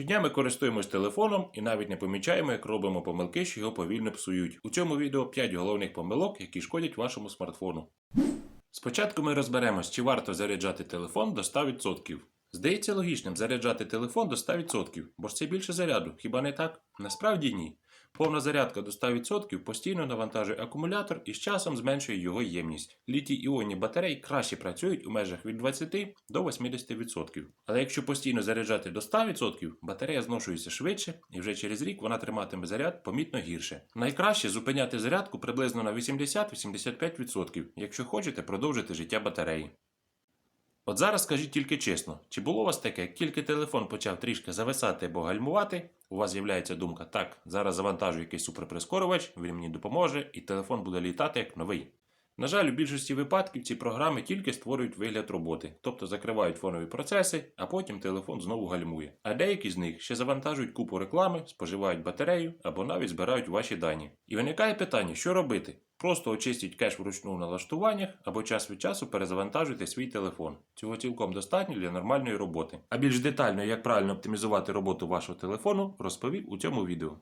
Щодня ми користуємось телефоном і навіть не помічаємо, як робимо помилки, що його повільно псують. У цьому відео 5 головних помилок, які шкодять вашому смартфону. Спочатку ми розберемось, чи варто заряджати телефон до 100%. Здається логічним заряджати телефон до 100%, бо ж це більше заряду, хіба не так? Насправді ні. Повна зарядка до 100% постійно навантажує акумулятор і з часом зменшує його ємність. Літій іонні батареї краще працюють у межах від 20 до 80%. Але якщо постійно заряджати до 100%, батарея зношується швидше і вже через рік вона триматиме заряд помітно гірше. Найкраще зупиняти зарядку приблизно на 80-85%, якщо хочете продовжити життя батареї. От зараз скажіть тільки чесно, чи було у вас таке, тільки телефон почав трішки зависати або гальмувати, у вас з'являється думка, так, зараз завантажу якийсь суперприскорювач, він мені допоможе, і телефон буде літати як новий. На жаль, у більшості випадків ці програми тільки створюють вигляд роботи, тобто закривають фонові процеси, а потім телефон знову гальмує. А деякі з них ще завантажують купу реклами, споживають батарею або навіть збирають ваші дані. І виникає питання, що робити? Просто очистіть кеш вручну в налаштуваннях або час від часу перезавантажуйте свій телефон. Цього цілком достатньо для нормальної роботи. А більш детально, як правильно оптимізувати роботу вашого телефону, розповів у цьому відео.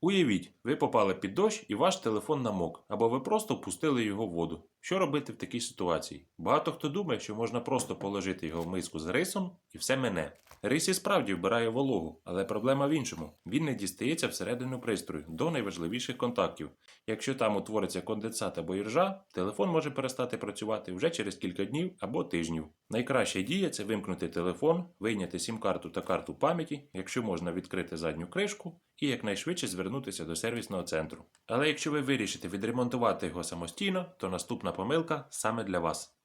Уявіть, ви попали під дощ і ваш телефон намок, або ви просто впустили його в воду. Що робити в такій ситуації? Багато хто думає, що можна просто положити його в миску з рисом і все мене. Рис і справді вбирає вологу, але проблема в іншому. Він не дістається всередину пристрою до найважливіших контактів. Якщо там утвориться конденсат або іржа, телефон може перестати працювати вже через кілька днів або тижнів. Найкраща дія це вимкнути телефон, вийняти сім-карту та карту пам'яті, якщо можна відкрити задню кришку, і якнайшвидше звернутися до сервісного центру. Але якщо ви вирішите відремонтувати його самостійно, то наступна помилка саме для вас.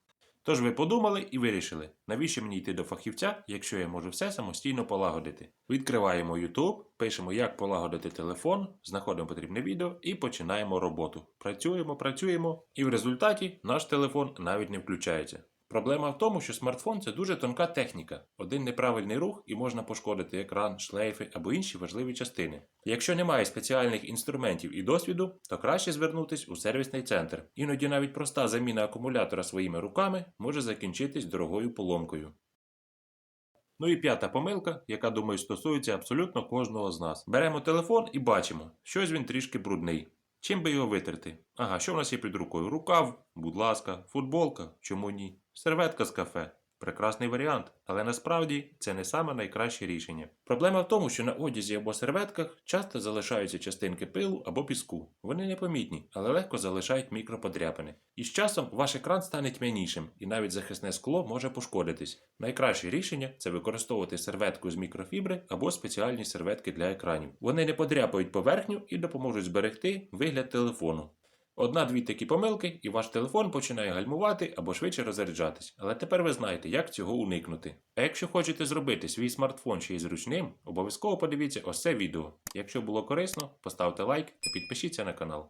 Тож ви подумали і вирішили, навіщо мені йти до фахівця, якщо я можу все самостійно полагодити. Відкриваємо YouTube, пишемо, як полагодити телефон, знаходимо потрібне відео і починаємо роботу. Працюємо, працюємо, і в результаті наш телефон навіть не включається. Проблема в тому, що смартфон це дуже тонка техніка. Один неправильний рух і можна пошкодити екран, шлейфи або інші важливі частини. Якщо немає спеціальних інструментів і досвіду, то краще звернутись у сервісний центр. Іноді навіть проста заміна акумулятора своїми руками може закінчитись дорогою поломкою. Ну і п'ята помилка, яка, думаю, стосується абсолютно кожного з нас. Беремо телефон і бачимо, щось він трішки брудний. Чим би його витерти? Ага, що в нас є під рукою? Рукав, будь ласка, футболка, чому ні? Серветка з кафе. Прекрасний варіант, але насправді це не саме найкраще рішення. Проблема в тому, що на одязі або серветках часто залишаються частинки пилу або піску. Вони непомітні, але легко залишають мікроподряпини. І з часом ваш екран стане тьмянішим, і навіть захисне скло може пошкодитись. Найкраще рішення це використовувати серветку з мікрофібри або спеціальні серветки для екранів. Вони не подряпають поверхню і допоможуть зберегти вигляд телефону. Одна-дві такі помилки, і ваш телефон починає гальмувати або швидше розряджатись. Але тепер ви знаєте, як цього уникнути. А якщо хочете зробити свій смартфон ще й зручним, обов'язково подивіться ось це відео. Якщо було корисно, поставте лайк та підпишіться на канал.